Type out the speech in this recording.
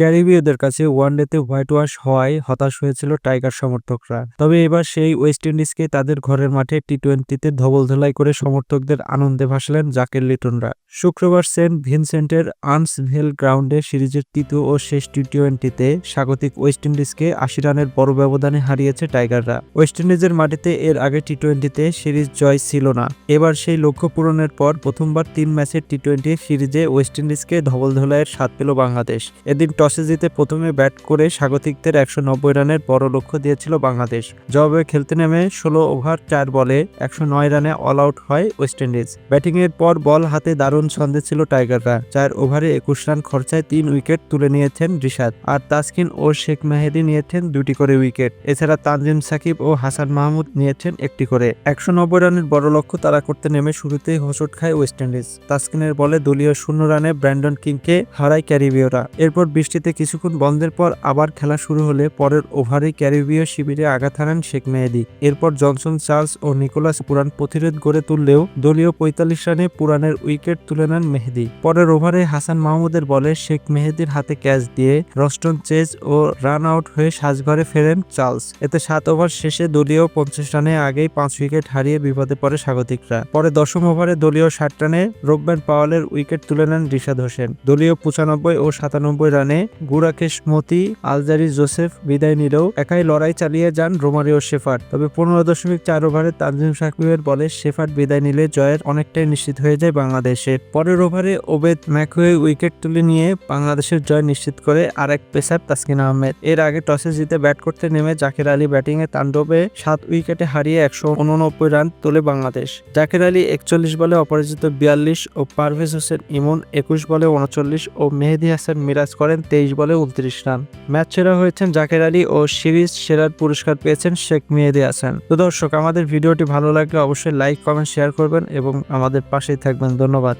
ক্যারিবীয়দের কাছে ওয়ানডেতে white wash হওয়ায় হতাশ হয়েছিল টাইগার সমর্থকরা। তবে এবার সেই ওয়েস্ট ইন্ডিজকে তাদের ঘরের মাঠে টি টোয়েন্টিতে ধবল ধলাই করে সমর্থকদের আনন্দে ভাসালেন জাকের লিটনরা। শুক্রবার সেন্ট ভিনসেন্টের আর্নসভিল গ্রাউন্ডে সিরিজের তৃতীয় ও শেষ টি টোয়েন্টিতে স্বাগতিক ওয়েস্ট ইন্ডিজকে আশি রানের বড় ব্যবধানে হারিয়েছে টাইগাররা। ওয়েস্ট ইন্ডিজের মাটিতে এর আগে টি টোয়েন্টিতে সিরিজ জয় ছিল না। এবার সেই লক্ষ্য পূরণের পর প্রথমবার তিন ম্যাচের টি টোয়েন্টি সিরিজে ওয়েস্ট ইন্ডিজকে ধবল ধলাইয়ের স্বাদ পেল বাংলাদেশ। এদিন টসে জিতে প্রথমে ব্যাট করে স্বাগতিকদের একশো নব্বই রানের বড় লক্ষ্য দিয়েছিল বাংলাদেশ। জবাবে খেলতে নেমে ষোলো ওভার, চার বলে একশো নয় রানে অল আউট হয় ওয়েস্ট ইন্ডিজ। ব্যাটিংয়ের পর বল হাতে দারুণ ছন্দে ছিল টাইগাররা। চার ওভারে একুশ রান খরচায় তিন উইকেট তুলে নিয়েছেন রিশাদ। আর তাসকিন ও শেখ মেহেদি নিয়েছেন দুটি করে উইকেট। এছাড়া তানজিম সাকিব ও হাসান মাহমুদ নিয়েছেন একটি করে। একশো নব্বই রানের বড় লক্ষ্য তারা করতে নেমে শুরুতেই হোঁচট খায় ওয়েস্ট ইন্ডিজ। তাসকিনের বলে দলীয় শূন্য রানে ব্র্যান্ডন কিংকে হারায় ক্যারিবীয়রা। এরপর বৃষ্টিতে কিছুক্ষণ বন্ধের পর আবার খেলা শুরু হলে পরের ওভারেই ক্যারিবীয় শিবিরে আঘাত হানান শেখ মেহেদি। এরপর জনসন চার্লস ও নিকোলাস পুরান প্রতিরোধ গড়ে তুললেও দলীয় পঁয়তাল্লিশ রানে পুরানের উইকেট তুলে নেন মেহেদি। পরের ওভারে হাসান মাহমুদের বলে শেখ মেহেদির হাতে ক্যাচ দিয়ে রস্টন চেজ ও রান আউট হয়ে সাজঘরে ফেরেন চার্লস। এতে সাত ওভার শেষে দলীয় পঞ্চাশ রানে আগেই পাঁচ উইকেট হারিয়ে বিপদে পড়ে স্বাগতিকরা। পরে দশম ওভারে দলীয় ষাট রানে রোবম্যান পাওয়ালের উইকেট তুলে নেন রিশাদ হোসেন। দলীয় পঁচানব্বই ও সাতানব্বই রানে গুরাকেশ, মতি, আলজারি, জোসেফ বিদায় নিলেও একাই লড়াই চালিয়ে যান রোমারিও শেফার্ড। তবে পনেরো দশমিক চার ওভারে তানজিম সাকিবের বলে শেফার্ড বিদায় নিলে জয়ের অনেকটাই নিশ্চিত হয়ে যায় বাংলাদেশের। পরের ওভারে ওবেদ ম্যাকুয়ে উইকেট তুলে নিয়ে বাংলাদেশের জয় নিশ্চিত করে আরেক পেসার তাসকিন আহমেদ। এর আগে টসে জিতে ব্যাট করতে নেমে জাকির আলী ব্যাটিংয়ে তাণ্ডবে সাত উইকেটে হারিয়ে একশো উননব্বই রান তোলে বাংলাদেশ। জাকির আলী একচল্লিশ বলে অপরাজিত বিয়াল্লিশ ও পারভেজ হোসেন ইমন একুশ বলে উনচল্লিশ ও মেহেদি হাসান মিরাজ করেন তেইশ বলে উনত্রিশ রান। ম্যাচ সেরা হয়েছেন জাকের আলী ও সিরিজ সেরার পুরস্কার পেয়েছেন শেখ মেহেদি হাসান। তো দর্শক, আমাদের ভিডিওটি ভালো লাগলে অবশ্যই লাইক, কমেন্ট, শেয়ার করবেন এবং আমাদের পাশেই থাকবেন। ধন্যবাদ।